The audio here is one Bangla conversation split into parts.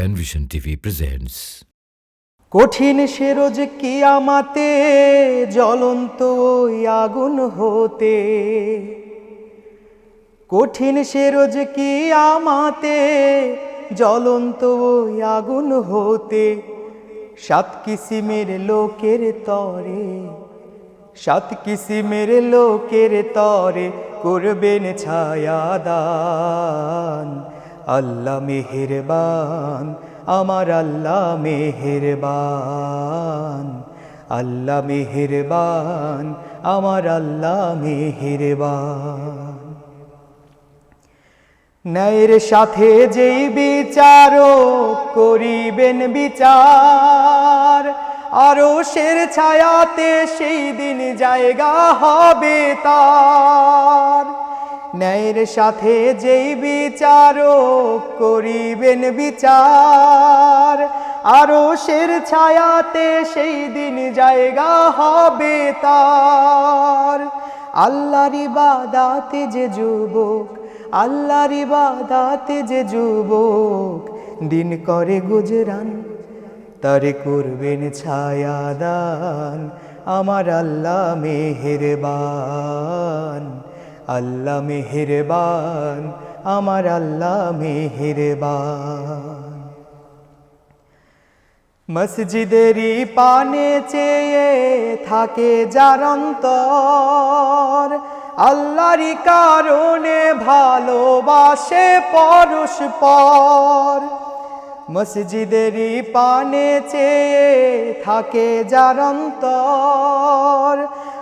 Penvision TV presents কঠিন সে রোজ কিয়ামাতে, জ্বলন্ত ওই আগুন হতে। কঠিন সে রোজ কিয়ামাতে, জ্বলন্ত ওই আগুন হতে। সাত কিসিমের লোকের তরে, সাত কিসিমের লোকের তরে করবেন ছায়াদান আল্লাহ মেহেরবান, আমার আল্লাহ মেহেরবান। আল্লাহ মেহেরবান, আমার আল্লাহ মেহেরবান। ন্যায়ের সাথে যেই বিচার করিবেন বিচার আরও শের ছায়াতে সেই দিন জায়গা হবে তার। ন্যায়ের সাথে যেই বিচার করিবেন বিচার আরও শের ছায়াতে সেই দিন জায়গা হবে তার। আল্লাহর ইবাদাতে যে যুবক, আল্লাহর ইবাদাতে যে যুবক, দিন করে গুজরান, তারে করবেন ছায়াদান, আমার আল্লাহ মেহেরবান। আল্লাহ মেহেরবান, আমার আল্লাহ মেহেরবান। মসজিদেরই পানে চেয়ে থাকে যার অন্তর, আল্লাহরই কারণে ভালোবাসে পরস্পর। মসজিদেরই পানে চেয়ে থাকে যার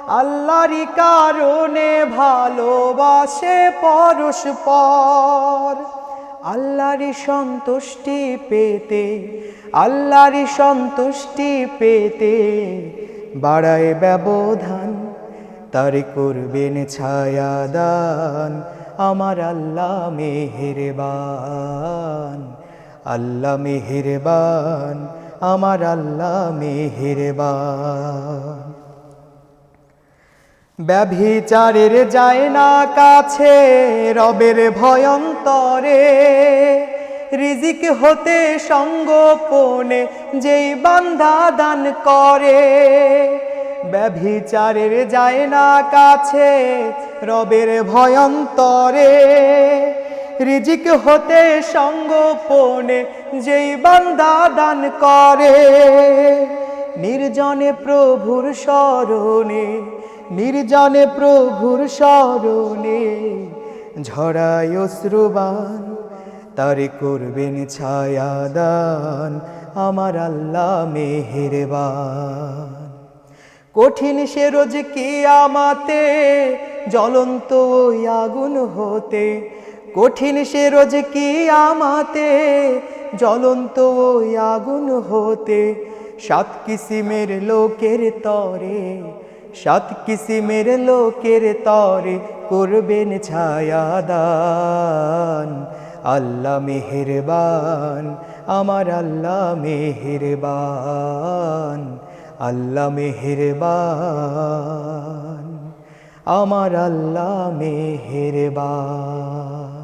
আল্লাহরই কারণে ভালোবাসে পরস্পর। আল্লাহরই সন্তুষ্টি পেতে আল্লাহরই সন্তুষ্টি পেতে বাড়ায় ব্যবধান, তারে করবেন ছায়া দান, আমার আল্লাহ মেহেরবান। আল্লাহ মেহেরবান, আমার আল্লাহ মেহেরবান। ব্যভিচারের যায় না কাছে, রবের ভয়ন্তরে। রিজিক হতে সঙ্গোপনে যেই বান্ধা দান করে। ব্যভিচারের যায় না কাছে, রবের ভয়ন্তরে। রিজিক হতে সঙ্গোপনে যেই বান্দা দান করে। নির্জনে প্রভুর স্মরণে নির্জনে প্রভুর স্মরণে ঝরায় অশ্রুবান, তারে করবেন ছায়াদান আমার আল্লাহ মেহেরবান। কঠিন সে রোজ আমাতে, জ্বলন্ত ওই আগুন হতে। কঠিন সে রোজ কি আমাতে, জ্বলন্ত ওই আগুন হতে। সাত কিসিমের লোকের তরে সাত কিসিমের লোকের তরে করবেন ছায়াদান। আল্লাহ মেহেরবান, আমার আল্লাহ মেহেরবান আল্লাহ মেহেরবান, আমার আল্লাহ মেহেরবান।